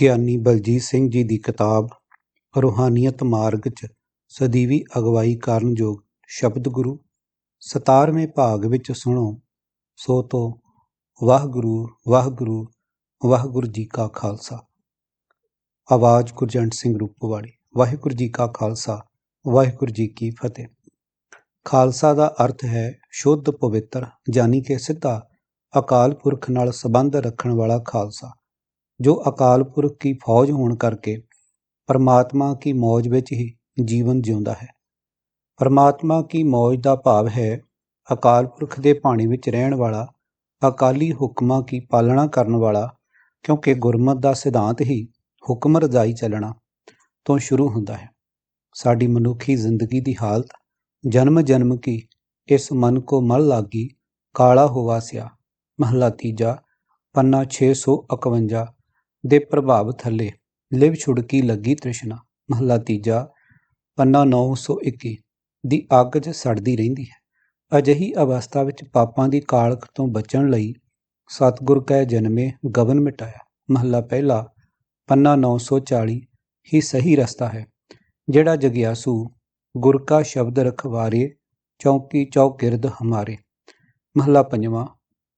ਗਿਆਨੀ ਬਲਜੀਤ ਸਿੰਘ ਜੀ ਦੀ ਕਿਤਾਬ ਰੂਹਾਨੀਅਤ ਮਾਰਗ 'ਚ ਸਦੀਵੀ ਅਗਵਾਈ ਕਰਨਯੋਗ ਸ਼ਬਦ ਗੁਰੂ 17ਵੇਂ ਭਾਗ ਵਿੱਚ ਸੁਣੋ। ਸੋ ਤੋਂ ਵਾਹਿਗੁਰੂ ਵਾਹਿਗੁਰੂ ਵਾਹਿਗੁਰੂ ਜੀ ਕਾ ਖਾਲਸਾ। ਆਵਾਜ਼ ਗੁਰਜੰਟ ਸਿੰਘ ਰੂਪਵਾੜੀ, ਵਾਹਿਗੁਰੂ ਜੀ ਕਾ ਖਾਲਸਾ, ਵਾਹਿਗੁਰੂ ਜੀ ਕੀ ਫਤਿਹ। ਖਾਲਸਾ ਦਾ ਅਰਥ ਹੈ ਸ਼ੁੱਧ ਪਵਿੱਤਰ ਜਾਨੀ ਕਿ ਸਿੱਧਾ ਅਕਾਲ ਪੁਰਖ ਨਾਲ ਸੰਬੰਧ ਰੱਖਣ ਵਾਲਾ ਖਾਲਸਾ। ਜੋ ਅਕਾਲ ਪੁਰਖ ਕੀ ਫੌਜ ਹੋਣ ਕਰਕੇ ਪਰਮਾਤਮਾ ਕੀ ਮੌਜ ਵਿੱਚ ਹੀ ਜੀਵਨ ਜਿਉਂਦਾ ਹੈ। ਪਰਮਾਤਮਾ ਕੀ ਮੌਜ ਦਾ ਭਾਵ ਹੈ ਅਕਾਲ ਪੁਰਖ ਦੇ ਪਾਣੀ ਵਿੱਚ ਰਹਿਣ ਵਾਲਾ, ਅਕਾਲੀ ਹੁਕਮਾਂ ਕੀ ਪਾਲਣਾ ਕਰਨ ਵਾਲਾ, ਕਿਉਂਕਿ ਗੁਰਮਤ ਦਾ ਸਿਧਾਂਤ ਹੀ ਹੁਕਮ ਰਜ਼ਾਈ ਚੱਲਣਾ ਤੋਂ ਸ਼ੁਰੂ ਹੁੰਦਾ ਹੈ। ਸਾਡੀ ਮਨੁੱਖੀ ਜ਼ਿੰਦਗੀ ਦੀ ਹਾਲਤ ਜਨਮ ਜਨਮ ਕੀ ਇਸ ਮਨ ਕੋ ਮਲ ਲਾਗੀ ਕਾਲਾ ਹੋਵਾ ਸਿਆ। ਮਹਲਾ ਤੀਜਾ, ਪੰਨਾ 651 ਦੇ ਪ੍ਰਭਾਵ ਥੱਲੇ। ਲਿਵ ਛੁੜਕੀ ਲੱਗੀ ਤ੍ਰਿਸ਼ਨਾ। ਮਹਲਾ ਤੀਜਾ, ਪੰਨਾ 921 ਦੀ ਅੱਗ 'ਚ ਸੜਦੀ ਰਹਿੰਦੀ ਹੈ। ਅਜਿਹੀ ਅਵਸਥਾ ਵਿੱਚ ਪਾਪਾਂ ਦੀ ਕਾਲਖ ਤੋਂ ਬਚਣ ਲਈ ਸਤਿਗੁਰ ਕੈ ਜਨਮੇ, ਗਵਨ ਮਿਟਾਇਆ। ਮਹਲਾ ਪਹਿਲਾ, ਪੰਨਾ 940 ਹੀ ਸਹੀ ਰਸਤਾ ਹੈ। ਜਿਹੜਾ ਜਗਿਆਸੂ ਗੁਰ ਕਾ ਸ਼ਬਦ ਰਖਵਾਰੇ, ਚੌਕੀ ਚੌਕਿਰਦ ਹਮਾਰੇ। ਮਹਲਾ ਪੰਜਵਾਂ,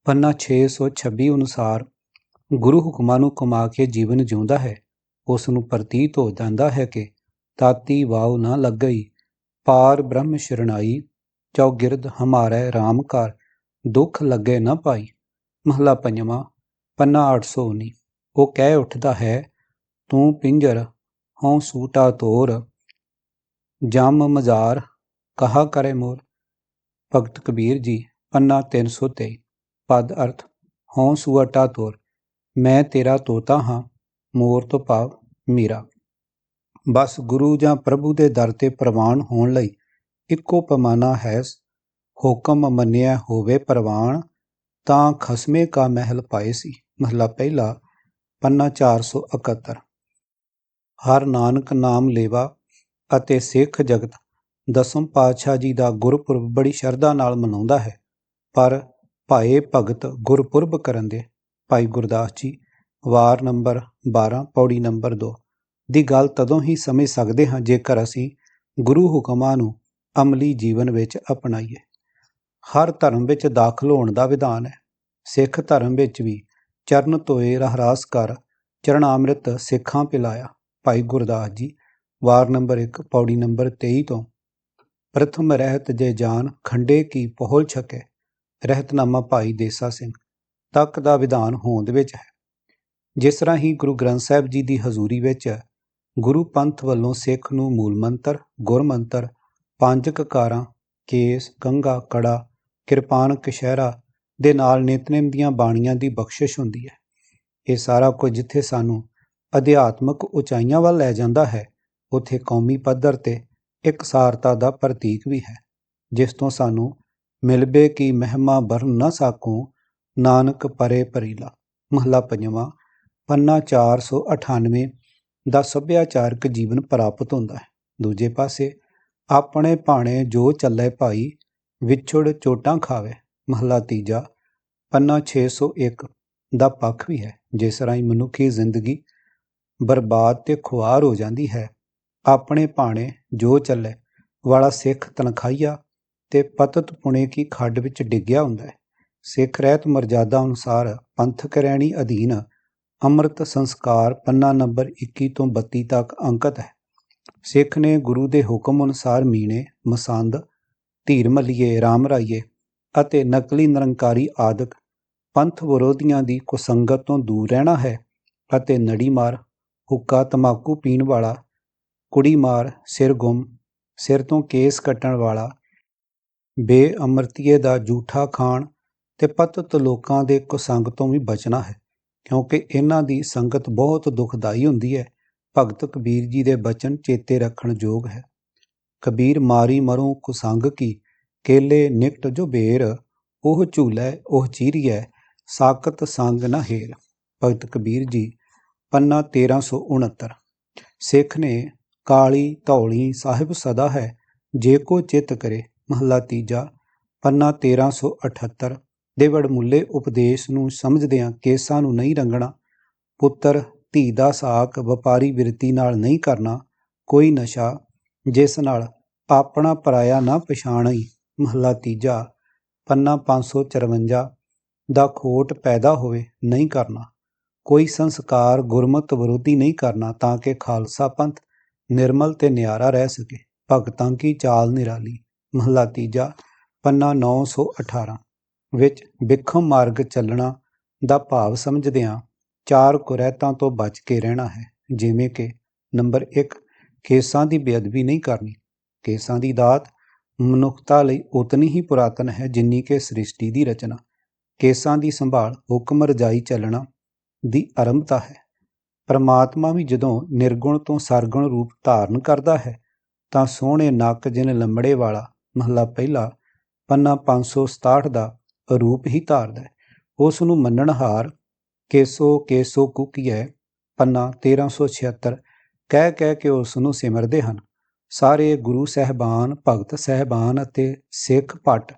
ਪੰਨਾ 626 ਅਨੁਸਾਰ ਗੁਰੂ ਹੁਕਮਾਂ ਨੂੰ ਕਮਾ ਕੇ ਜੀਵਨ ਜਿਉਂਦਾ ਹੈ, ਉਸ ਨੂੰ ਪ੍ਰਤੀਤ ਹੋ ਜਾਂਦਾ ਹੈ ਕਿ ਤਾਤੀ ਵਾਉ ਨਾ ਲੱਗਈ, ਪਾਰ ਬ੍ਰਹਮ ਸ਼ਰਣਾਈ, ਚੌਗਿਰਦ ਹਮਾਰੇ RAM ਦੁੱਖ ਲੱਗੇ ਨਾ ਪਾਈ। ਮਹਲਾ ਪੰਜਵਾਂ, ਪੰਨਾ 819 ਉਹ ਕਹਿ ਉੱਠਦਾ ਹੈ, ਤੂੰ ਪਿੰਜਰ, ਹਉ ਸੂਟਾ ਤੋਰ, ਜਮ ਮਜ਼ਾਰ, ਕਹਾ ਕਰੇ ਮੋਰ? ਭਗਤ ਕਬੀਰ ਜੀ, ਪੰਨਾ 323 ਪਦ ਅਰਥ, ਹਉ ਸੂਟਾ ਤੋਰ। ਮੈਂ ਤੇਰਾ ਤੋਤਾ ਹਾਂ ਮੋਰ ਤੋਂ ਭਾਵ ਮੀਰਾ। ਬਸ ਗੁਰੂ ਜਾਂ ਪ੍ਰਭੂ ਦੇ ਦਰ ਤੇ ਪ੍ਰਵਾਨ ਹੋਣ ਲਈ ਇੱਕੋ ਪਮਾਨਾ ਹੈ, ਹੁਕਮ ਮੰਨਿਆ ਹੋਵੇ ਪ੍ਰਵਾਨ, ਤਾਂ ਖਸਮੇ ਕਾ ਮਹਿਲ ਪਾਏ ਸੀ। ਮਹਲਾ ਪਹਿਲਾ, ਪੰਨਾ 471 ਹਰ ਨਾਨਕ ਨਾਮ ਲੇਵਾ ਅਤੇ ਸਿੱਖ ਜਗਤ ਦਸਮ ਪਾਤਸ਼ਾਹ ਜੀ ਦਾ ਗੁਰਪੁਰਬ ਬੜੀ ਸ਼ਰਧਾ ਨਾਲ ਮਨਾਉਂਦਾ ਹੈ, ਪਰ ਭਾਏ ਭਗਤ ਗੁਰਪੁਰਬ ਕਰਨ ਦੇ ਭਾਈ ਗੁਰਦਾਸ ਜੀ, ਵਾਰ ਨੰਬਰ 12 ਪੌੜੀ ਨੰਬਰ 2 ਦੀ ਗੱਲ ਤਦੋਂ ਹੀ ਸਮਝ ਸਕਦੇ ਹਾਂ ਜੇਕਰ ਅਸੀਂ ਗੁਰੂ ਹੁਕਮਾਂ ਨੂੰ ਅਮਲੀ ਜੀਵਨ ਵਿੱਚ ਅਪਣਾਈਏ। ਹਰ ਧਰਮ ਵਿੱਚ ਦਾਖਲ ਹੋਣ ਦਾ ਵਿਧਾਨ ਹੈ। ਸਿੱਖ ਧਰਮ ਵਿੱਚ ਵੀ ਚਰਨ ਧੋਏ ਰਹਰਾਸ ਕਰ ਚਰਨਾਮ੍ਰਿਤ ਸਿੱਖਾਂ ਪਿਲਾਇਆ। ਭਾਈ ਗੁਰਦਾਸ ਜੀ, ਵਾਰ ਨੰਬਰ 1 ਪੌੜੀ ਨੰਬਰ 23 ਤੋਂ। ਪ੍ਰਥਮ ਰਹਿਤ ਜੇ ਜਾਨ ਖੰਡੇ ਕੀ ਪਹੁਲ ਛਕੇ। ਰਹਿਤਨਾਮਾ ਭਾਈ ਦੇਸਾ ਸਿੰਘ। ਤੱਕ ਦਾ ਵਿਧਾਨ ਹੋਂਦ ਵਿੱਚ ਹੈ। ਜਿਸ ਤਰ੍ਹਾਂ ਹੀ ਗੁਰੂ ਗ੍ਰੰਥ ਸਾਹਿਬ ਜੀ ਦੀ ਹਜ਼ੂਰੀ ਵਿੱਚ ਗੁਰੂ ਪੰਥ ਵੱਲੋਂ ਸਿੱਖ ਨੂੰ ਮੂਲ ਮੰਤਰ ਗੁਰਮੰਤਰ ਪੰਜ ਕਕਾਰਾਂ ਕੇਸ, ਗੰਗਾ, ਕੜਾ, ਕਿਰਪਾਨ ਕਸ਼ਹਿਰਾ ਦੇ ਨਾਲ ਨਿਤਨੇਮ ਦੀਆਂ ਬਾਣੀਆਂ ਦੀ ਬਖਸ਼ਿਸ਼ ਹੁੰਦੀ ਹੈ। ਇਹ ਸਾਰਾ ਕੁਝ ਜਿੱਥੇ ਸਾਨੂੰ ਅਧਿਆਤਮਕ ਉਚਾਈਆਂ ਵੱਲ ਲੈ ਜਾਂਦਾ ਹੈ, ਉੱਥੇ ਕੌਮੀ ਪੱਧਰ ਤੇ ਇਕਸਾਰਤਾ ਦਾ ਪ੍ਰਤੀਕ ਵੀ ਹੈ। ਜਿਸ ਤੋਂ ਸਾਨੂੰ ਮਿਲਬੇ ਕੀ ਮਹਿਮਾ ਬਰਨ ਨਾ ਸਾਕੂ ਨਾਨਕ ਪਰੇ ਪਰੀਲਾ, ਮਹਲਾ ਪੰਜਵਾਂ, ਪੰਨਾ 498 ਦਾ ਸੱਭਿਆਚਾਰਕ ਜੀਵਨ ਪ੍ਰਾਪਤ ਹੁੰਦਾ ਹੈ। ਦੂਜੇ ਪਾਸੇ, ਆਪਣੇ ਭਾਣੇ ਜੋ ਚੱਲੇ ਭਾਈ, ਵਿਛੜ ਚੋਟਾਂ ਖਾਵੇ, ਮਹਲਾ ਤੀਜਾ, ਪੰਨਾ 601 ਦਾ ਪੱਖ ਵੀ ਹੈ। ਜਿਸ ਰਾਹੀਂ ਮਨੁੱਖੀ ਜ਼ਿੰਦਗੀ ਬਰਬਾਦ ਤੇ ਖੁਆਰ ਹੋ ਜਾਂਦੀ ਹੈ। ਆਪਣੇ ਭਾਣੇ ਜੋ ਚੱਲੇ ਵਾਲਾ ਸਿੱਖ ਤਨਖਾਈਆ ਤੇ ਪਤਤ ਪੁਣੇ ਕੀ ਖੱਡ ਵਿੱਚ ਡਿੱਗਿਆ ਹੁੰਦਾ ਹੈ। ਸਿੱਖ ਰਹਿਤ ਮਰਜ਼ਾਦਾ ਅਨੁਸਾਰ ਪੰਥਕ ਰਹਿਣੀ ਅਧੀਨ ਅੰਮ੍ਰਿਤ ਸੰਸਕਾਰ ਪੰਨਾ ਨੰਬਰ 21 ਤੋਂ 32 ਤੱਕ ਅੰਕਿਤ ਹੈ। ਸਿੱਖ ਨੇ ਗੁਰੂ ਦੇ ਹੁਕਮ ਅਨੁਸਾਰ ਮੀਣੇ, ਮਸੰਦ, ਧੀਰ ਮੱਲੀਏ, ਰਾਮ ਰਾਈਏ ਅਤੇ ਨਕਲੀ ਨਿਰੰਕਾਰੀ ਆਦਿਕ ਪੰਥ ਵਿਰੋਧੀਆਂ ਦੀ ਕੁਸੰਗਤ ਤੋਂ ਦੂਰ ਰਹਿਣਾ ਹੈ ਅਤੇ ਨੜੀ ਮਾਰ, ਹੁੱਕਾ ਤਮਾਕੂ ਪੀਣ ਵਾਲਾ, ਕੁੜੀ ਮਾਰ, ਸਿਰ ਗੁੰਮ, ਸਿਰ ਤੋਂ ਕੇਸ ਕੱਟਣ ਵਾਲਾ, ਬੇਅਮਰਤੀਏ ਦਾ ਝੂਠਾ ਖਾਣ ਤੇ ਪਤਤ ਲੋਕਾਂ ਦੇ ਕੁਸੰਗ ਤੋਂ ਵੀ ਬਚਣਾ ਹੈ, ਕਿਉਂਕਿ ਇਹਨਾਂ ਦੀ ਸੰਗਤ ਬਹੁਤ ਦੁਖਦਾਈ ਹੁੰਦੀ ਹੈ। ਭਗਤ ਕਬੀਰ ਜੀ ਦੇ ਬਚਨ ਚੇਤੇ ਰੱਖਣ ਯੋਗ ਹੈ। ਕਬੀਰ ਮਾਰੀ ਮਰੋਂ ਕੁਸੰਗ ਕੀ, ਕੇਲੇ ਨਿਕਟ ਜੋ ਬੇਰ, ਉਹ ਝੂਲੇ, ਉਹ ਚੀਰੀਐ, ਸਾਕਤ ਸੰਗ ਨਾ ਹੇਰ ਭਗਤ ਕਬੀਰ ਜੀ, ਪੰਨਾ 1369 ਸਿੱਖ ਨੇ ਕਾਲੀ ਧੌਲੀ ਸਾਹਿਬ ਸਦਾ ਹੈ, ਜੇ ਕੋ ਚਿਤ ਕਰੇ, ਮਹਲਾ ਤੀਜਾ, ਪੰਨਾ 1378 ਦੇ ਵਡਮੁੱਲੇ ਉਪਦੇਸ਼ ਨੂੰ ਸਮਝਦਿਆਂ ਕੇਸਾਂ ਨੂੰ ਨਹੀਂ ਰੰਗਣਾ, ਪੁੱਤਰ, ਧੀ ਦਾ ਸਾਕ ਵਪਾਰੀ ਬਿਰਤੀ ਨਾਲ ਨਹੀਂ ਕਰਨਾ, ਕੋਈ ਨਸ਼ਾ, ਜਿਸ ਨਾਲ ਆਪਣਾ ਪਰਾਇਆ ਨਾ ਪਛਾਣਈ, ਮਹੱਲਾ ਤੀਜਾ, ਪੰਨਾ 554 ਦਾ ਖੋਟ ਪੈਦਾ ਹੋਵੇ, ਨਹੀਂ ਕਰਨਾ। ਕੋਈ ਸੰਸਕਾਰ ਗੁਰਮਤ ਵਿਰੋਧੀ ਨਹੀਂ ਕਰਨਾ ਤਾਂ ਕਿ ਖਾਲਸਾ ਪੰਥ ਨਿਰਮਲ ਤੇ ਨਿਆਰਾ ਰਹਿ ਸਕੇ। ਭਗਤਾਂ ਕੀ ਚਾਲ ਨਿਰਾਲੀ, ਮਹੱਲਾ ਤੀਜਾ, ਪੰਨਾ 918 ਵਿੱਚ ਵਿਖਮ ਮਾਰਗ ਚੱਲਣਾ ਦਾ ਭਾਵ ਸਮਝਦਿਆਂ ਚਾਰ ਕੁਰੈਤਾਂ ਤੋਂ ਬਚ ਕੇ ਰਹਿਣਾ ਹੈ, ਜਿਵੇਂ ਕਿ ਨੰਬਰ 1 ਕੇਸਾਂ ਦੀ ਬੇਅਦਬੀ ਨਹੀਂ ਕਰਨੀ। ਕੇਸਾਂ ਦੀ ਦਾਤ ਮਨੁੱਖਤਾ ਲਈ ਉਤਨੀ ਹੀ ਪੁਰਾਤਨ ਹੈ ਜਿੰਨੀ ਕਿ ਸ੍ਰਿਸ਼ਟੀ ਦੀ ਰਚਨਾ। ਕੇਸਾਂ ਦੀ ਸੰਭਾਲ, ਹੁਕਮ ਰਜਾਈ ਚੱਲਣਾ ਦੀ ਆਰੰਭਤਾ ਹੈ। ਪਰਮਾਤਮਾ ਵੀ ਜਦੋਂ ਨਿਰਗੁਣ ਤੋਂ ਸਰਗੁਣ ਰੂਪ ਧਾਰਨ ਕਰਦਾ ਹੈ, ਤਾਂ ਸੋਹਣੇ ਨੱਕ ਜਿਨ ਲੰਮੜੇ ਵਾਲਾ ਮਹੱਲਾ ਪਹਿਲਾ ਪੰਨਾ 567 ਦਾ ਰੂਪ ਹੀ ਧਾਰਦਾ ਹੈ। ਉਸ ਨੂੰ ਮੰਨਣਹਾਰ ਕੇਸੋ ਕੇਸੋ ਕੁਕੀਐ ਪੰਨਾ 1376 ਕਹਿ ਕਹਿ ਕੇ ਉਸ ਨੂੰ ਸਿਮਰਦੇ ਹਨ। ਸਾਰੇ ਗੁਰੂ ਸਹਿਬਾਨ, ਭਗਤ ਸਹਿਬਾਨ ਅਤੇ ਸਿੱਖ ਭੱਟ,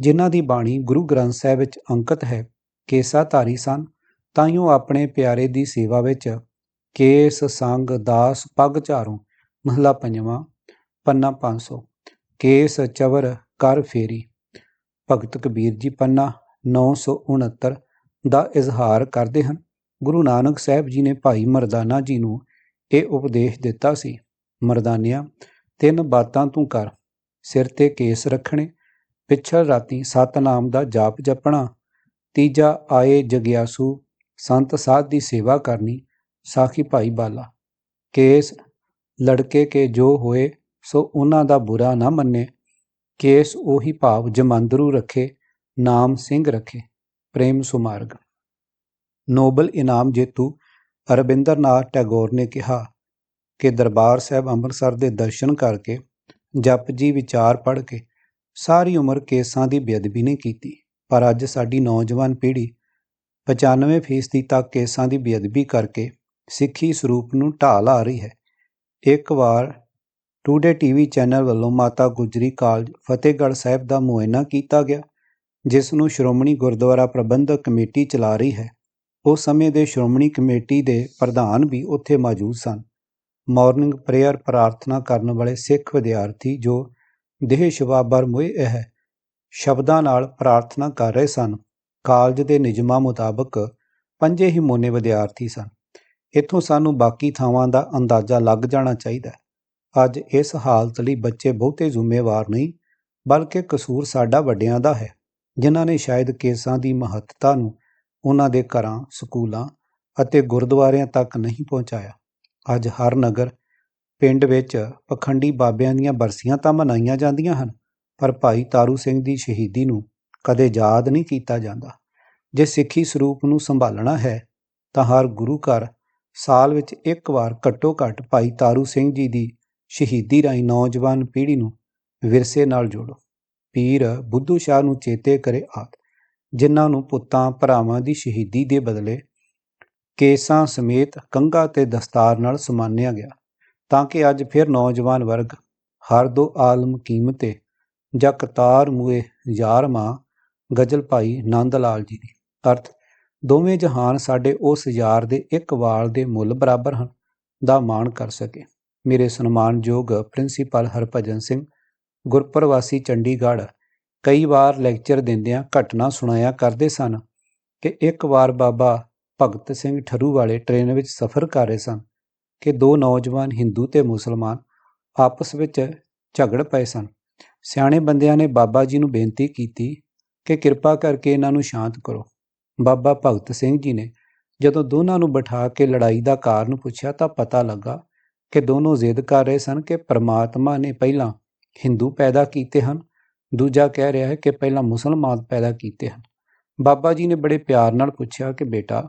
ਜਿਨ੍ਹਾਂ ਦੀ ਬਾਣੀ ਗੁਰੂ ਗ੍ਰੰਥ ਸਾਹਿਬ ਵਿੱਚ ਅੰਕਿਤ ਹੈ, ਕੇਸਾਧਾਰੀ ਸਨ ਤਾਈਓ ਆਪਣੇ ਪਿਆਰੇ ਦੀ ਸੇਵਾ ਵਿੱਚ ਕੇਸ, ਸੰਗ, ਦਾਸ, ਪੱਗ ਝਾਰੂ ਮਹਲਾ ਪੰਜਵਾਂ, ਪੰਨਾ 500 ਕੇਸ, ਚਵਰ, ਕਰ ਫੇਰੀ। ਭਗਤ ਕਬੀਰ ਜੀ ਪੰਨਾ 969 ਦਾ ਇਜ਼ਹਾਰ ਕਰਦੇ ਹਨ। ਗੁਰੂ ਨਾਨਕ ਸਾਹਿਬ ਜੀ ਨੇ ਭਾਈ ਮਰਦਾਨਾ ਜੀ ਨੂੰ ਇਹ ਉਪਦੇਸ਼ ਦਿੱਤਾ ਸੀ, ਮਰਦਾਨਿਆ, ਤਿੰਨ ਬਾਤਾਂ ਤੂੰ ਕਰ, ਸਿਰ ਤੇ ਕੇਸ ਰੱਖਣੇ, ਪਿਛਲ ਰਾਤੀ ਸਤਨਾਮ ਦਾ ਜਾਪ ਜਪਣਾ, ਤੀਜਾ ਆਏ ਜਗਿਆਸੂ, ਸੰਤ ਸਾਧ ਦੀ ਸੇਵਾ ਕਰਨੀ, ਸਾਖੀ ਭਾਈ ਬਾਲਾ, ਕੇਸ ਲੜਕੇ ਕੇ ਜੋ ਹੋਏ, ਸੋ ਉਹਨਾਂ ਦਾ ਬੁਰਾ ਨਾ ਮੰਨੇ। ਕੇਸ ਉਹੀ ਭਾਵ ਜਮਾਂਦਰੂ ਰੱਖੇ, ਨਾਮ ਸਿੰਘ ਰੱਖੇ, ਪ੍ਰੇਮ ਸੁਮਾਰਗ। ਨੋਬਲ ਇਨਾਮ ਜੇਤੂ ਅਰਬਿੰਦਰਨਾਥ ਟੈਗੋਰ ਨੇ ਕਿਹਾ ਕਿ ਦਰਬਾਰ ਸਾਹਿਬ ਅੰਮ੍ਰਿਤਸਰ ਦੇ ਦਰਸ਼ਨ ਕਰਕੇ ਜਪਜੀ ਵਿਚਾਰ ਪੜ੍ਹ ਕੇ ਸਾਰੀ ਉਮਰ ਕੇਸਾਂ ਦੀ ਬੇਅਦਬੀ ਨਹੀਂ ਕੀਤੀ, ਪਰ ਅੱਜ ਸਾਡੀ ਨੌਜਵਾਨ ਪੀੜ੍ਹੀ 95% ਤੱਕ ਕੇਸਾਂ ਦੀ ਬੇਅਦਬੀ ਕਰਕੇ ਸਿੱਖੀ ਸਰੂਪ ਨੂੰ ਢਾਹ ਲਾ ਰਹੀ ਹੈ। ਇੱਕ ਵਾਰ ਟੂਡੇ ਟੀਵੀ ਚੈਨਲ ਵੱਲੋਂ ਮਾਤਾ ਗੁਜਰੀ ਕਾਲਜ, ਫਤਿਹਗੜ੍ਹ ਸਾਹਿਬ ਦਾ ਮੁਆਇਨਾ ਕੀਤਾ ਗਿਆ, ਜਿਸ ਨੂੰ ਸ਼੍ਰੋਮਣੀ ਗੁਰਦੁਆਰਾ ਪ੍ਰਬੰਧਕ ਕਮੇਟੀ ਚਲਾ ਰਹੀ ਹੈ। ਉਸ ਸਮੇਂ ਦੇ ਸ਼੍ਰੋਮਣੀ ਕਮੇਟੀ ਦੇ ਪ੍ਰਧਾਨ ਵੀ ਉੱਥੇ ਮੌਜੂਦ ਸਨ। ਮਾਰਨਿੰਗ ਪ੍ਰੇਅਰ ਪ੍ਰਾਰਥਨਾ ਕਰਨ ਵਾਲੇ ਸਿੱਖ ਵਿਦਿਆਰਥੀ ਜੋ ਦੇਹ ਸ਼ਵਾਬਰ ਮੋਏ ਹੈ ਸ਼ਬਦਾਂ ਨਾਲ ਪ੍ਰਾਰਥਨਾ ਕਰ ਰਹੇ ਸਨ, ਕਾਲਜ ਦੇ ਨਿਯਮਾਂ ਮੁਤਾਬਕ ਪੰਜੇ ਹੀ ਮੋਨੇ ਵਿਦਿਆਰਥੀ ਸਨ। ਇੱਥੋਂ ਸਾਨੂੰ ਬਾਕੀ ਥਾਵਾਂ ਦਾ ਅੰਦਾਜ਼ਾ ਲੱਗ ਜਾਣਾ ਚਾਹੀਦਾ ਅੱਜ ਇਸ ਹਾਲਤ ਲਈ ਬੱਚੇ ਬਹੁਤੇ ਜ਼ਿੰਮੇਵਾਰ ਨਹੀਂ, ਬਲਕਿ ਕਸੂਰ ਸਾਡਾ ਵੱਡਿਆਂ ਦਾ ਹੈ, ਜਿਨ੍ਹਾਂ ਨੇ ਸ਼ਾਇਦ ਕੇਸਾਂ ਦੀ ਮਹੱਤਤਾ ਨੂੰ ਉਹਨਾਂ ਦੇ ਘਰਾਂ, ਸਕੂਲਾਂ ਅਤੇ ਗੁਰਦੁਆਰਿਆਂ ਤੱਕ ਨਹੀਂ ਪਹੁੰਚਾਇਆ। ਅੱਜ ਹਰ ਨਗਰ ਪਿੰਡ ਵਿੱਚ ਪਖੰਡੀ ਬਾਬਿਆਂ ਦੀਆਂ ਬਰਸੀਆਂ ਤਾਂ ਮਨਾਈਆਂ ਜਾਂਦੀਆਂ ਹਨ, ਪਰ ਭਾਈ ਤਾਰੂ ਸਿੰਘ ਦੀ ਸ਼ਹੀਦੀ ਨੂੰ ਕਦੇ ਯਾਦ ਨਹੀਂ ਕੀਤਾ ਜਾਂਦਾ। ਜੇ ਸਿੱਖੀ ਸਰੂਪ ਨੂੰ ਸੰਭਾਲਣਾ ਹੈ, ਤਾਂ ਹਰ ਗੁਰੂ ਘਰ ਸਾਲ ਵਿੱਚ ਇੱਕ ਵਾਰ ਘੱਟੋ ਘੱਟ ਭਾਈ ਤਾਰੂ ਸਿੰਘ ਜੀ ਦੀ ਸ਼ਹੀਦੀ ਰਾਹੀਂ ਨੌਜਵਾਨ ਪੀੜ੍ਹੀ ਨੂੰ ਵਿਰਸੇ ਨਾਲ ਜੋੜੋ। ਪੀਰ ਬੁੱਧੂ ਸ਼ਾਹ ਨੂੰ ਚੇਤੇ ਕਰੇ ਆਦ ਜਿਨ੍ਹਾਂ ਨੂੰ ਪੁੱਤਾਂ ਭਰਾਵਾਂ ਦੀ ਸ਼ਹੀਦੀ ਦੇ ਬਦਲੇ ਕੇਸਾਂ ਸਮੇਤ ਕੰਘਾ ਤੇ ਦਸਤਾਰ ਨਾਲ ਸਮਾਨਿਆ ਗਿਆ, ਤਾਂ ਕਿ ਅੱਜ ਫਿਰ ਨੌਜਵਾਨ ਵਰਗ ਹਰ ਦੋ ਆਲਮ ਕੀਮਤੇ ਜਾਂ ਕਤਾਰ ਮੂਏ ਯਾਰ ਮਾਂ ਗਜ਼ਲ ਭਾਈ ਨੰਦ ਲਾਲ ਜੀ ਦੀ। ਅਰਥ, ਦੋਵੇਂ ਜਹਾਨ ਸਾਡੇ ਉਸ ਯਾਰ ਦੇ ਇੱਕ ਵਾਲ ਦੇ ਮੁੱਲ ਬਰਾਬਰ ਹਨ, ਦਾ ਮਾਣ ਕਰ ਸਕੇ। ਮੇਰੇ ਸਨਮਾਨਯੋਗ ਪ੍ਰਿੰਸੀਪਲ ਹਰਭਜਨ ਸਿੰਘ, ਗੁਰਪ੍ਰਵਾਸੀ ਚੰਡੀਗੜ੍ਹ, ਕਈ ਵਾਰ ਲੈਕਚਰ ਦਿੰਦਿਆਂ ਘਟਨਾ ਸੁਣਾਇਆ ਕਰਦੇ ਸਨ ਕਿ ਇੱਕ ਵਾਰ ਬਾਬਾ ਭਗਤ ਸਿੰਘ ਠਰੂ ਵਾਲੇ ਟ੍ਰੇਨ ਵਿੱਚ ਸਫ਼ਰ ਕਰ ਰਹੇ ਸਨ ਕਿ ਦੋ ਨੌਜਵਾਨ ਹਿੰਦੂ ਤੇ ਮੁਸਲਮਾਨ ਆਪਸ ਵਿੱਚ ਝਗੜ ਪਏ ਸਨ। ਸਿਆਣੇ ਬੰਦਿਆਂ ਨੇ ਬਾਬਾ ਜੀ ਨੂੰ ਬੇਨਤੀ ਕੀਤੀ ਕਿ ਕਿਰਪਾ ਕਰਕੇ ਇਹਨਾਂ ਨੂੰ ਸ਼ਾਂਤ ਕਰੋ। ਬਾਬਾ ਭਗਤ ਸਿੰਘ ਜੀ ਨੇ ਜਦੋਂ ਦੋਨਾਂ ਨੂੰ ਬਿਠਾ ਕੇ ਲੜਾਈ ਦਾ ਕਾਰਨ ਪੁੱਛਿਆ ਤਾਂ ਪਤਾ ਲੱਗਾ ਕਿ ਦੋਨੋਂ ਜ਼ਿੱਦ ਕਰ ਰਹੇ ਸਨ ਕਿ ਪ੍ਰਮਾਤਮਾ ਨੇ ਪਹਿਲਾਂ ਹਿੰਦੂ ਪੈਦਾ ਕੀਤੇ ਹਨ, ਦੂਜਾ ਕਹਿ ਰਿਹਾ ਹੈ ਕਿ ਪਹਿਲਾਂ ਮੁਸਲਮਾਨ ਪੈਦਾ ਕੀਤੇ ਹਨ। ਬਾਬਾ ਜੀ ਨੇ ਬੜੇ ਪਿਆਰ ਨਾਲ ਪੁੱਛਿਆ ਕਿ ਬੇਟਾ,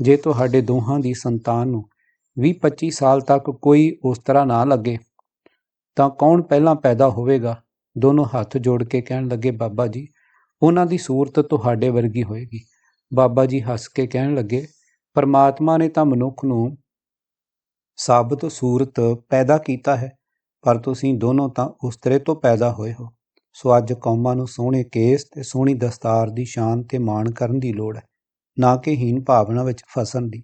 ਜੇ ਤੁਹਾਡੇ ਦੋਹਾਂ ਦੀ ਸੰਤਾਨ ਨੂੰ 20-25 ਸਾਲ ਤੱਕ ਕੋਈ ਉਸ ਤਰ੍ਹਾਂ ਨਾ ਲੱਗੇ, ਤਾਂ ਕੌਣ ਪਹਿਲਾਂ ਪੈਦਾ ਹੋਵੇਗਾ? ਦੋਨੋਂ ਹੱਥ ਜੋੜ ਕੇ ਕਹਿਣ ਲੱਗੇ, ਬਾਬਾ ਜੀ, ਉਹਨਾਂ ਦੀ ਸੂਰਤ ਤੁਹਾਡੇ ਵਰਗੀ ਹੋਏਗੀ। ਬਾਬਾ ਜੀ ਹੱਸ ਕੇ ਕਹਿਣ ਲੱਗੇ, ਪਰਮਾਤਮਾ ਨੇ ਤਾਂ ਮਨੁੱਖ ਨੂੰ ਸਾਬਤ ਸੂਰਤ ਪੈਦਾ ਕੀਤਾ ਹੈ, ਪਰ ਤੁਸੀਂ ਦੋਨੋਂ ਤਾਂ ਉਸਤਰੇ ਤੋਂ ਪੈਦਾ ਹੋਏ ਹੋ। ਸੋ ਅੱਜ ਕੌਮਾਂ ਨੂੰ ਸੋਹਣੇ ਕੇਸ ਤੇ ਸੋਹਣੀ ਦਸਤਾਰ ਦੀ ਸ਼ਾਨ ਤੇ ਮਾਣ ਕਰਨ ਦੀ ਲੋੜ ਹੈ, ਨਾ ਕਿ ਹੀਨ ਭਾਵਨਾ ਵਿੱਚ ਫਸਣ ਦੀ।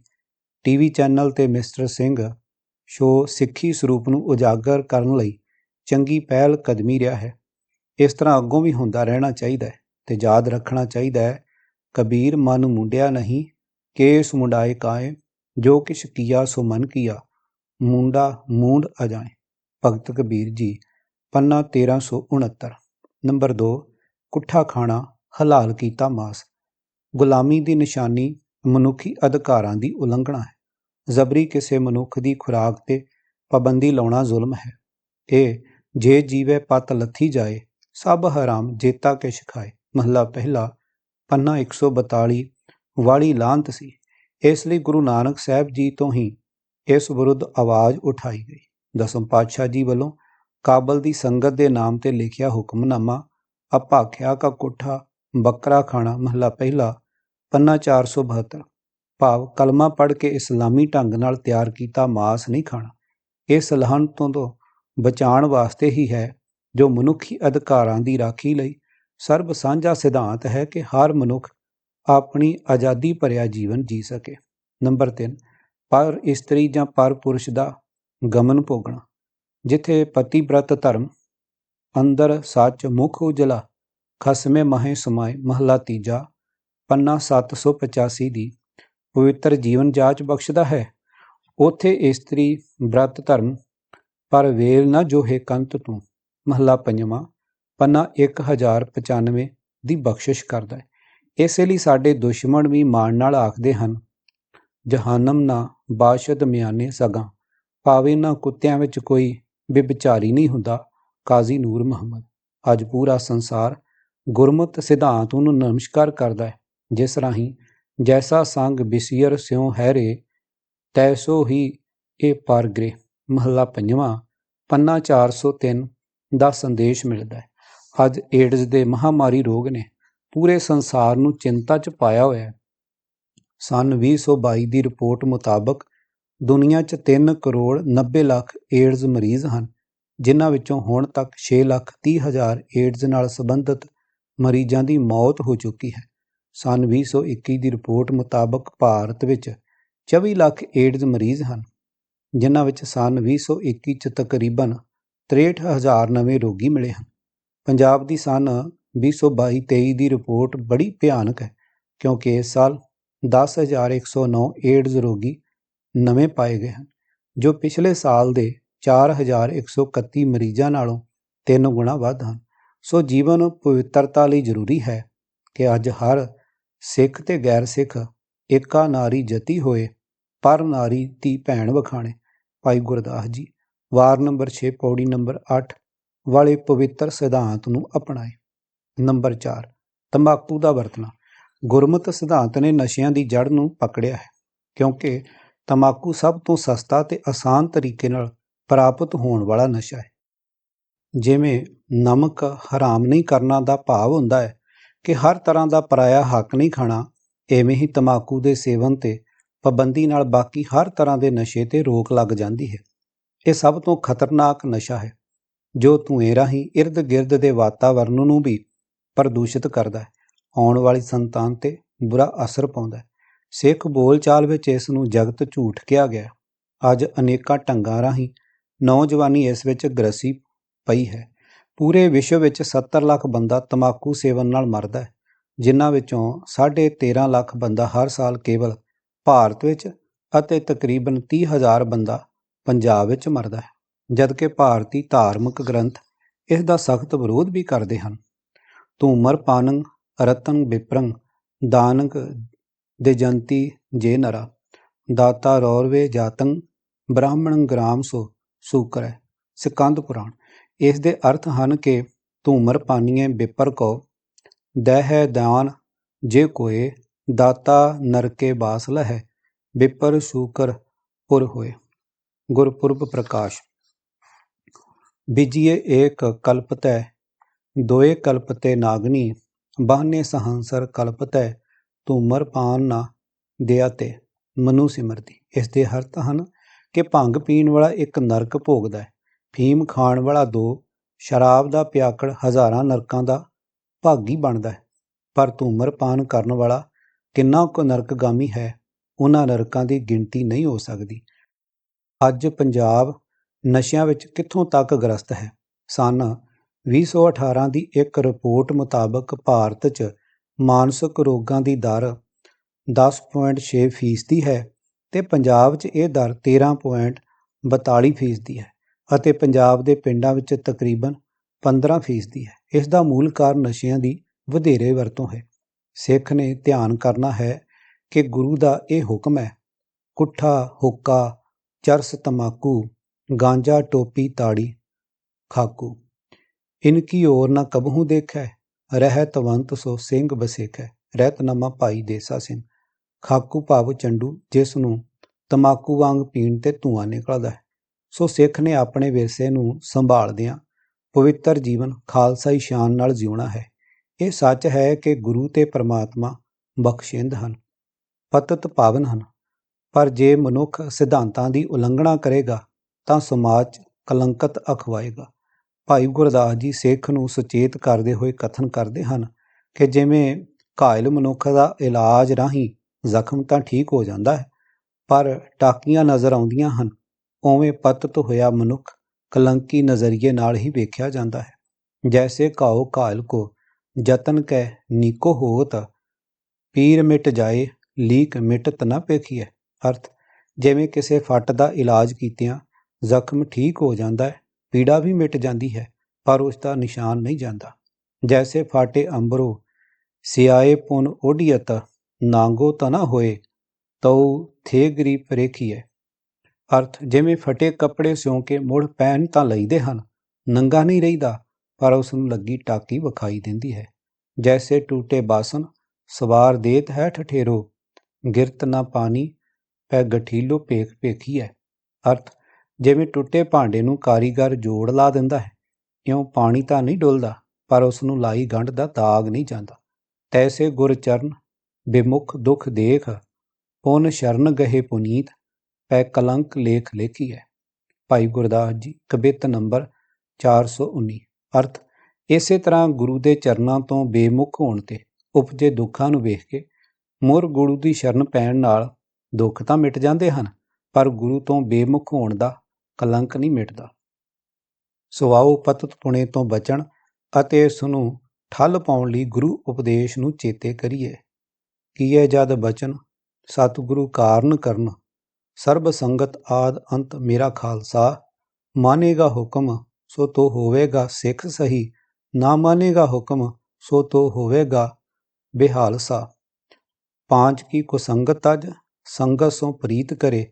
ਟੀਵੀ ਚੈਨਲ ਤੇ ਮਿਸਟਰ ਸਿੰਘ ਸ਼ੋਅ ਸਿੱਖੀ ਸਰੂਪ ਨੂੰ ਉਜਾਗਰ ਕਰਨ ਲਈ ਚੰਗੀ ਪਹਿਲ ਕਦਮੀ ਰਿਹਾ ਹੈ। ਇਸ ਤਰ੍ਹਾਂ ਅੱਗੋਂ ਵੀ ਹੁੰਦਾ ਰਹਿਣਾ ਚਾਹੀਦਾ ਹੈ ਤੇ ਯਾਦ ਰੱਖਣਾ ਚਾਹੀਦਾ ਹੈ, ਕਬੀਰ ਮਨ ਮੁੰਡਿਆ ਨਹੀਂ, ਕੇਸ ਮੁੰਡਾਏ ਕਾਏ ਜੋ ਕਿਛ ਕੀਆ ਸੋ ਮਨ ਕੀਆ। ਮੁੰਡਾ ਮੂੰਡ ਜਾਏ ਭਗਤ ਕਬੀਰ ਜੀ, ਪੰਨਾ 1369 ਨੰਬਰ 2 ਕੁੱਠਾ ਖਾਣਾ, ਹਲਾਲ ਕੀਤਾ ਮਾਸ। ਗੁਲਾਮੀ ਦੀ ਨਿਸ਼ਾਨੀ ਮਨੁੱਖੀ ਅਧਿਕਾਰਾਂ ਦੀ ਉਲੰਘਣਾ ਹੈ। ਜ਼ਬਰੀ ਕਿਸੇ ਮਨੁੱਖ ਦੀ ਖੁਰਾਕ ਤੇ ਪਾਬੰਦੀ ਲਾਉਣਾ ਜ਼ੁਲਮ ਹੈ। ਇਹ, ਜੇ ਜੀਵੇ ਪਤ ਲੱਥੀ ਜਾਏ, ਸਭ ਹਰਾਮ ਜੇਤਾ ਕਿਛ ਖਾਏ ਮਹਲਾ ਪਹਿਲਾ, ਪੰਨਾ 142 ਵਾਲੀ ਲਾਂਤ ਸੀ। ਇਸ ਲਈ ਗੁਰੂ ਨਾਨਕ ਸਾਹਿਬ ਜੀ ਤੋਂ ਹੀ ਇਸ ਵਿਰੁੱਧ ਆਵਾਜ਼ ਉਠਾਈ ਗਈ। ਦਸਮ ਪਾਤਸ਼ਾਹ ਜੀ ਵੱਲੋਂ ਕਾਬਲ ਦੀ ਸੰਗਤ ਦੇ ਨਾਮ ਤੇ ਲਿਖਿਆ ਹੁਕਮਨਾਮਾ, ਅਪਾਖਿਆ ਕਾ ਕੁੱਠਾ, ਬੱਕਰਾ ਖਾਣਾ, ਮਹਲਾ ਪਹਿਲਾ, ਪੰਨਾ 472 ਭਾਵ ਕਲਮਾ ਪੜ੍ਹ ਕੇ ਇਸਲਾਮੀ ਢੰਗ ਨਾਲ ਤਿਆਰ ਕੀਤਾ ਮਾਸ ਨਹੀਂ ਖਾਣਾ। ਇਹ ਸਲਹਨ ਤੋਂ ਤੋਂ ਬਚਾਉਣ ਵਾਸਤੇ ਹੀ ਹੈ, ਜੋ ਮਨੁੱਖੀ ਅਧਿਕਾਰਾਂ ਦੀ ਰਾਖੀ ਲਈ ਸਰਬ ਸਾਂਝਾ ਸਿਧਾਂਤ ਹੈ ਕਿ ਹਰ ਮਨੁੱਖ ਆਪਣੀ ਆਜ਼ਾਦੀ ਭਰਿਆ ਜੀਵਨ ਜੀ ਸਕੇ। ਨੰਬਰ 3 ਪਰ ਇਸਤਰੀ ਜਾਂ ਪਰ ਪੁਰਸ਼ ਦਾ ਗਮਨ ਭੋਗਣਾ, ਜਿੱਥੇ ਪਤੀ ਬ੍ਰਤ ਧਰਮ, ਅੰਦਰ ਸੱਚ ਮੁਖ ਉਜਲਾ, ਖਸਮੇ ਮਹੇ ਸਮਾਏ, ਮਹਲਾ ਤੀਜਾ, ਪੰਨਾ 785 ਦੀ ਪਵਿੱਤਰ ਜੀਵਨ ਜਾਚ ਬਖਸ਼ਦਾ ਹੈ। ਉਥੇ ਇਸਤਰੀ ਬ੍ਰਤ ਧਰਮ, ਪਰ ਵੇਲ ਨਾ ਜੋਹੇ ਕੰਤ ਤੂੰ, ਮਹਲਾ ਪੰਜਵਾਂ, ਪੰਨਾ 1095 ਦੀ ਬਖਸ਼ਿਸ਼ ਕਰਦਾ ਹੈ। ਇਸੇ ਲਈ ਸਾਡੇ ਦੁਸ਼ਮਣ ਵੀ ਮਾਣ ਨਾਲ ਆਖਦੇ ਹਨ ਜਹਾਨਮ ਨਾ ਬਾਸ਼ਦ ਮਿਆਨੇ ਸਗਾ ਪਾਵੇ ਨਾ ਕੁੱਤਿਆਂ ਵਿੱਚ ਕੋਈ ਬਿਬਚਾਰੀ ਨਹੀਂ ਹੁੰਦਾ, ਕਾਜ਼ੀ ਨੂਰ ਮੁਹੰਮਦ। ਅੱਜ ਪੂਰਾ ਸੰਸਾਰ ਗੁਰਮਤ ਸਿਧਾਂਤ ਨੂੰ ਨਮਸਕਾਰ ਕਰਦਾ ਹੈ, ਜਿਸ ਰਾਹੀਂ ਜੈਸਾ ਸੰਗ ਬਿਸਿਰ ਸਿਉ ਹੈਰੇ ਤੈਸੋ ਹੀ ਇਹ ਪਰਗ੍ਰੇ ਮਹੱਲਾ ਪੰਜਵਾਂ, ਪੰਨਾ 403 ਦਾ ਸੰਦੇਸ਼ ਮਿਲਦਾ ਹੈ। ਅੱਜ ਏਡਜ਼ ਦੇ ਮਹਾਮਾਰੀ ਰੋਗ ਨੇ ਪੂਰੇ ਸੰਸਾਰ ਨੂੰ ਚਿੰਤਾ 'ਚ ਪਾਇਆ ਹੋਇਆ ਹੈ। ਸੰਨ ਵੀਹ ਸੌ ਬਾਈ ਦੀ ਰਿਪੋਰਟ ਮੁਤਾਬਕ ਦੁਨੀਆ 'ਚ ਤਿੰਨ ਕਰੋੜ 90 ਲੱਖ ਏਡਜ਼ ਮਰੀਜ਼ ਹਨ, ਜਿਨ੍ਹਾਂ ਵਿੱਚੋਂ ਹੁਣ ਤੱਕ ਛੇ ਲੱਖ ਤੀਹ ਹਜ਼ਾਰ ਏਡਜ਼ ਨਾਲ ਸੰਬੰਧਿਤ ਮਰੀਜ਼ਾਂ ਦੀ ਮੌਤ ਹੋ ਚੁੱਕੀ ਹੈ। ਸੰਨ ਵੀਹ ਸੌ ਇੱਕੀ ਦੀ ਰਿਪੋਰਟ ਮੁਤਾਬਕ ਭਾਰਤ ਵਿੱਚ 24 ਲੱਖ ਏਡਜ਼ ਮਰੀਜ਼ ਹਨ, ਜਿਨ੍ਹਾਂ ਵਿੱਚ ਸਨ 2021 ਚ ਤਕਰੀਬਨ 63000 ਨਵੇਂ ਰੋਗੀ ਮਿਲੇ ਹਨ। ਪੰਜਾਬ ਦੀ ਸਨ 2022-23 ਦੀ ਰਿਪੋਰਟ ਬੜੀ ਭਿਆਨਕ ਹੈ, ਕਿਉਂਕਿ ਇਸ ਸਾਲ 10109 ਏਡਜ਼ ਰੋਗੀ ਨਵੇਂ ਪਾਏ ਗਏ ਹਨ, ਜੋ ਪਿਛਲੇ ਸਾਲ ਦੇ 4131 ਮਰੀਜ਼ਾਂ ਨਾਲੋਂ ਤਿੰਨ ਗੁਣਾ ਵੱਧ ਹਨ। ਸੋ ਜੀਵਨ ਪਵਿੱਤਰਤਾ ਲਈ ਜ਼ਰੂਰੀ ਹੈ ਕਿ ਅੱਜ ਹਰ ਸਿੱਖ ਤੇ ਗੈਰ ਸਿੱਖ ਏਕਾ ਨਾਰੀ ਜਤੀ ਹੋਏ, ਪਰ ਨਾਰੀ ਦੀ ਭੈਣ ਵਖਾਣੇ। ਭਾਈ ਗੁਰਦਾਸ ਜੀ, ਵਾਰ ਨੰਬਰ 6 ਪੌੜੀ ਨੰਬਰ 8 ਵਾਲੇ ਪਵਿੱਤਰ ਸਿਧਾਂਤ ਨੂੰ ਅਪਣਾਏ। ਨੰਬਰ 4 ਤੰਬਾਕੂ ਦਾ ਵਰਤਣਾ। ਗੁਰਮਤਿ ਸਿਧਾਂਤ ਨੇ ਨਸ਼ਿਆਂ ਦੀ ਜੜ ਨੂੰ ਪਕੜਿਆ ਹੈ, ਕਿਉਂਕਿ ਤੰਬਾਕੂ ਸਭ ਤੋਂ ਸਸਤਾ ਤੇ ਆਸਾਨ ਤਰੀਕੇ ਨਾਲ ਪ੍ਰਾਪਤ ਹੋਣ ਵਾਲਾ ਨਸ਼ਾ ਹੈ। ਜਿਵੇਂ ਨਮਕ ਹਰਾਮ ਨਹੀਂ ਕਰਨਾ ਦਾ ਭਾਵ ਹੁੰਦਾ ਹੈ ਕਿ ਹਰ ਤਰ੍ਹਾਂ ਦਾ ਪਰਾਇਆ ਹੱਕ ਨਹੀਂ ਖਾਣਾ, ਐਵੇਂ ਹੀ ਤਮਾਕੂ ਦੇ ਸੇਵਨ ਤੇ ਪਾਬੰਦੀ ਨਾਲ ਬਾਕੀ ਹਰ ਤਰ੍ਹਾਂ ਦੇ ਨਸ਼ੇ ਤੇ ਰੋਕ ਲੱਗ ਜਾਂਦੀ ਹੈ। ਇਹ ਸਭ ਤੋਂ ਖਤਰਨਾਕ ਨਸ਼ਾ ਹੈ, ਜੋ ਧੂਏ ਰਾਹੀਂ ird-gird ਦੇ ਵਾਤਾਵਰਣ ਨੂੰ ਵੀ ਪ੍ਰਦੂਸ਼ਿਤ ਕਰਦਾ ਹੈ। ਆਉਣ ਵਾਲੀ ਸੰਤਾਨ ਤੇ ਬੁਰਾ ਅਸਰ ਪਾਉਂਦਾ ਹੈ। ਸਿੱਖ ਬੋਲਚਾਲ ਵਿੱਚ ਇਸ ਨੂੰ ਜਗਤ ਝੂਠ ਕਿਹਾ ਗਿਆ ਅੱਜ ਅਨੇਕਾਂ ਢੰਗਾਂ ਰਾਹੀਂ ਨੌਜਵਾਨੀ ਇਸ ਵਿੱਚ ਗ੍ਰਸੀ ਪਈ ਹੈ। ਪੂਰੇ ਵਿਸ਼ਵ ਵਿੱਚ 70 ਲੱਖ ਬੰਦਾ ਤਮਾਕੂ ਸੇਵਨ ਨਾਲ ਮਰਦਾ ਹੈ, ਜਿਨ੍ਹਾਂ ਵਿੱਚੋਂ 13.5 ਲੱਖ ਬੰਦਾ ਹਰ ਸਾਲ ਕੇਵਲ ਭਾਰਤ ਵਿੱਚ ਅਤੇ ਤਕਰੀਬਨ 30 ਹਜ਼ਾਰ ਬੰਦਾ ਪੰਜਾਬ ਵਿੱਚ ਮਰਦਾ ਹੈ, ਜਦਕਿ ਭਾਰਤੀ ਧਾਰਮਿਕ ਗ੍ਰੰਥ ਇਸ ਦਾ ਸਖਤ ਵਿਰੋਧ ਵੀ ਕਰਦੇ ਹਨ। ਧੂਮਰ ਪਾਨੰ ਰਤਨ ਵਿਪਰੰ ਦਾਨਕ ਦੇ ਜੰਤੀ ਜੇ ਨਰਾ, ਦਾਤਾ ਰੌਰਵੇ ਜਾਤੰ, ਬ੍ਰਾਹਮਣ ਗ੍ਰਾਮ ਸੋ ਸੂਕਰ ਸਿਕੰਦ ਪੁਰਾਣ, ਇਸ ਦੇ ਅਰਥ ਹਨ ਕਿ ਧੂਮਰ ਪਾਨੀਏ ਵਿਪਰ ਕੋ ਦਹਿ ਦਾਨ ਜੇ ਕੋਏ, ਦਾਤਾ ਨਰਕੇ ਬਾਸ ਲਹਿ ਵਿਪਰ ਸ਼ੂਕਰ ਪੁਰ ਹੋਏ। ਗੁਰਪੁਰਬ ਪ੍ਰਕਾਸ਼, ਬਿਜੀਏ ਏਕ ਕਲਪਤੈ ਦੋਏ ਕਲਪਤੇ ਨਾਗਨੀ ਬਾਹਨੇ ਸਹੰਸਰ ਕਲਪਤੈ ਧੂਮਰ ਪਾਨ ਨਾ ਦਿਆ ਤੇ, ਮਨੂ ਸਿਮਰਤੀ ਇਸ ਦੇ ਅਰਥ ਹਨ ਕਿ ਭੰਗ ਪੀਣ ਵਾਲਾ ਇੱਕ ਨਰਕ ਭੋਗਦਾ ਹੈ। ਫੀਮ ਖਾਣ ਵਾਲਾ ਦੋ, ਸ਼ਰਾਬ ਦਾ ਪਿਆਕੜ ਹਜ਼ਾਰਾਂ ਨਰਕਾਂ ਦਾ ਭਾਗੀ ਬਣਦਾ ਹੈ। ਪਰ ਧੂਮਰਪਾਨ ਕਰਨ ਵਾਲਾ ਕਿੰਨਾ ਕੁ ਨਰਕਗਾਮੀ ਹੈ, ਉਹਨਾਂ ਨਰਕਾਂ ਦੀ ਗਿਣਤੀ ਨਹੀਂ ਹੋ ਸਕਦੀ। ਅੱਜ ਪੰਜਾਬ ਨਸ਼ਿਆਂ ਵਿੱਚ ਕਿੱਥੋਂ ਤੱਕ ਗ੍ਰਸਤ ਹੈ? ਸਨ 2018 ਦੀ ਇੱਕ ਰਿਪੋਰਟ ਮੁਤਾਬਕ ਭਾਰਤ 'ਚ ਮਾਨਸਿਕ ਰੋਗਾਂ ਦੀ ਦਰ 10.6 ਫੀਸਦੀ ਹੈ ਅਤੇ ਪੰਜਾਬ 'ਚ ਇਹ ਦਰ 13.42 ਫੀਸਦੀ ਹੈ ਅਤੇ ਪੰਜਾਬ ਦੇ ਪਿੰਡਾਂ ਵਿੱਚ ਤਕਰੀਬਨ 15 ਫੀਸਦੀ ਹੈ। ਇਸ ਦਾ ਮੂਲ ਕਾਰਨ ਨਸ਼ਿਆਂ ਦੀ ਵਧੇਰੇ ਵਰਤੋਂ ਹੈ। ਸਿੱਖ ਨੇ ਧਿਆਨ ਕਰਨਾ ਹੈ ਕਿ ਗੁਰੂ ਦਾ ਇਹ ਹੁਕਮ ਹੈ, ਕੁੱਠਾ, ਹੁੱਕਾ, ਚਰਸ ਤਮਾਕੂ, ਗਾਂਜਾ, ਟੋਪੀ, ਤਾੜੀ, ਖਾਕੂ। ਇਨਕੀ ਔਰ ਨਾ ਕਬਹੂ ਦੇਖੈ ਰਹਿਤਵੰਤ ਸੋ ਸਿੰਘ ਬਸੇਖੈ ਰਹਿਤਨਾਮਾ ਭਾਈ ਦੇਸਾ ਸਿੰਘ ਖਾਕੂ ਭਾਵ ਚੰਡੂ ਜਿਸ ਨੂੰ ਤਮਾਕੂ ਵਾਂਗ ਪੀਣ ਤੇ ਧੂਆਂ ਨਿਕਲਦਾ ਹੈ ਸੋ ਸਿੱਖ ਨੇ ਆਪਣੇ ਵਿਰਸੇ ਨੂੰ ਸੰਭਾਲਦਿਆਂ ਪਵਿੱਤਰ ਜੀਵਨ ਖਾਲਸਾਈ ਸ਼ਾਨ ਨਾਲ ਜਿਉਣਾ ਹੈ ਇਹ ਸੱਚ ਹੈ ਕਿ ਗੁਰੂ ਤੇ ਪਰਮਾਤਮਾ ਬਖਸ਼ਿੰਦ ਹਨ ਪਤਤ ਪਾਵਨ ਹਨ ਪਰ ਜੇ ਮਨੁੱਖ ਸਿਧਾਂਤਾਂ ਦੀ ਉਲੰਘਣਾ ਕਰੇਗਾ ਤਾਂ ਸਮਾਜ ਕਲੰਕਤ ਅਖਵਾਏਗਾ ਭਾਈ ਗੁਰਦਾਸ ਜੀ ਸਿੱਖ ਨੂੰ ਸੁਚੇਤ ਕਰਦੇ ਹੋਏ ਕਥਨ ਕਰਦੇ ਹਨ ਕਿ ਜਿਵੇਂ ਘਾਇਲ ਮਨੁੱਖ ਦਾ ਇਲਾਜ ਰਾਹੀਂ ਜ਼ਖਮ ਤਾਂ ਠੀਕ ਹੋ ਜਾਂਦਾ ਹੈ, ਪਰ ਟਾਕੀਆਂ ਨਜ਼ਰ ਆਉਂਦੀਆਂ ਹਨ, ਉਵੇਂ ਪਤਤ ਹੋਇਆ ਮਨੁੱਖ ਕਲੰਕੀ ਨਜ਼ਰੀਏ ਨਾਲ ਹੀ ਵੇਖਿਆ ਜਾਂਦਾ ਹੈ। ਜੈਸੇ ਘਾਉ ਘਾਇਲ ਕੋ ਯਤਨ ਕੈ ਨੀਕੋ ਹੋਤ, ਪੀਰ ਮਿਟ ਜਾਏ ਲੀਕ ਮਿਟਤ ਨਾ ਪੇਖੀਐ ਅਰਥ, ਜਿਵੇਂ ਕਿਸੇ ਫੱਟ ਦਾ ਇਲਾਜ ਕੀਤਿਆਂ ਜ਼ਖਮ ਠੀਕ ਹੋ ਜਾਂਦਾ ਹੈ ਪੀੜਾ ਵੀ ਮਿਟ ਜਾਂਦੀ ਹੈ, ਪਰ ਉਸ ਦਾ ਨਿਸ਼ਾਨ ਨਹੀਂ ਜਾਂਦਾ। ਜੈਸੇ ਫਾਟੇ ਅੰਬਰੋ, ਸਿਆਏ ਪੁਨ ਓਡੀਅਤ ਨਾਂਗੋ ਤਨਾ ਹੋਏ, ਤਉ ਥੇਗਰੀ ਪਰੇਖੀਐ ਅਰਥ, ਜਿਵੇਂ ਫਟੇ ਕੱਪੜੇ ਸਿਉਂ ਕੇ ਮੁੜ ਪਹਿਨ ਤਾਂ ਲਈਦੇ ਹਨ, ਨੰਗਾ ਨਹੀਂ ਰਹਿਦਾ, ਪਰ ਉਸ ਨੂੰ ਲੱਗੀ ਟਾਕੀ ਵਿਖਾਈ ਦਿੰਦੀ ਹੈ। ਜੈਸੇ ਟੂਟੇ ਬਾਸਨ, ਸਵਾਰ ਦੇਤ ਹੈ ਠਠੇਰੋ ਗਿਰਤ ਨਾ ਪਾਣੀ, ਪੈ ਗਠੀਲੋ ਭੇਖ ਭੇਖੀ ਹੈ ਅਰਥ ਜਿਵੇਂ ਟੁੱਟੇ ਭਾਂਡੇ ਨੂੰ ਕਾਰੀਗਰ ਜੋੜ ਲਾ ਦਿੰਦਾ ਹੈ, ਇਉਂ ਪਾਣੀ ਤਾਂ ਨਹੀਂ ਡੁੱਲਦਾ, ਪਰ ਉਸ ਨੂੰ ਲਾਈ ਗੰਢ ਦਾ ਦਾਗ ਨਹੀਂ ਜਾਂਦਾ। ਤੈਸੇ ਗੁਰ ਚਰਨ ਬਿਮੁਖ ਦੁਖ ਦੇਖ, ਪੁਨ ਸ਼ਰਨ ਗਹੇ ਪੁਨੀਤ, ਪੈ ਕਲੰਕ ਲੇਖ ਲੇਖੀ ਹੈ ਭਾਈ ਗੁਰਦਾਸ ਜੀ, ਕਬਿਤ ਨੰਬਰ 419 ਅਰਥ, ਇਸੇ ਤਰ੍ਹਾਂ ਗੁਰੂ ਦੇ ਚਰਨਾਂ ਤੋਂ ਬੇਮੁਖ ਹੋਣ ਤੇ ਉਪਜੇ ਦੁੱਖਾਂ ਨੂੰ ਵੇਖ ਕੇ ਮੁਰ ਗੁਰੂ ਦੀ ਸ਼ਰਨ ਪੈਣ ਨਾਲ ਦੁੱਖ ਤਾਂ ਮਿਟ ਜਾਂਦੇ ਹਨ, ਪਰ ਗੁਰੂ ਤੋਂ ਬੇਮੁਖ ਹੋਣ ਦਾ ਕਲੰਕ ਨਹੀਂ ਮਿਟਦਾ। ਸੋ ਆਓ ਪਤਤ ਪੁਣੇ ਤੋਂ ਬਚਣ ਅਤੇ ਇਸ ਨੂੰ ਠੱਲ ਪਾਉਣ ਲਈ ਗੁਰੂ ਉਪਦੇਸ਼ ਨੂੰ ਚੇਤੇ ਕਰੀਏ। ਕੀਏ ਜਦ ਬਚਨ, ਸਤਿਗੁਰੂ ਕਾਰਨ ਕਰਨ, ਸਰਬ ਸੰਗਤ ਆਦ ਅੰਤ ਮੇਰਾ ਖਾਲਸਾ, ਮਾਨੇਗਾ ਹੁਕਮ, ਸੋ ਤੋ ਹੋਵੇਗਾ ਸਿੱਖ ਸਹੀ, ਨਾ ਮਾਨੇਗਾ ਹੁਕਮ, ਸੋ ਤੋ ਹੋਵੇਗਾ ਬਿਹਾਲਸਾ ਪਾਂਚ ਕੀ ਕੁਸੰਗਤ ਤਜ, ਸੰਗਤ ਸੋ ਪ੍ਰੀਤ ਕਰੇ,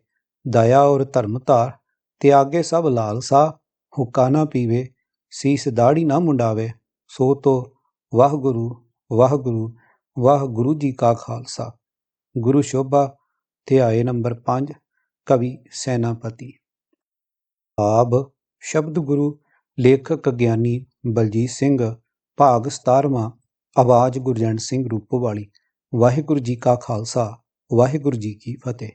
ਦਇਆ ਔਰ ਧਰਮ ਧਾਰ ਤਿਆਗੇ ਸਭ ਲਾਲਸਾ ਹੁੱਕਾ ਨਾ ਪੀਵੇ, ਸੀਸ ਦਾੜੀ ਨਾ ਮੁੰਡਾਵੇ, ਸੋ ਤੋ ਵਾਹਿਗੁਰੂ ਵਾਹਿਗੁਰੂ ਵਾਹਿਗੁਰੂ ਜੀ ਕਾ ਖਾਲਸਾ। ਗੁਰੂ ਸ਼ੋਭਾ ਧਿਆਏ ਨੰਬਰ 5 ਕਵੀ ਸੈਨਾਪਤੀ। ਆਬ ਸ਼ਬਦ ਗੁਰੂ, ਲੇਖਕ ਗਿਆਨੀ ਬਲਜੀਤ ਸਿੰਘ, ਭਾਗ 17ਵਾਂ ਆਵਾਜ਼ ਗੁਰਜੰਟ ਸਿੰਘ ਰੂਪੋਵਾਲੀ। ਵਾਹਿਗੁਰੂ ਜੀ ਕਾ ਖਾਲਸਾ, ਵਾਹਿਗੁਰੂ ਜੀ ਕੀ ਫਤਿਹ।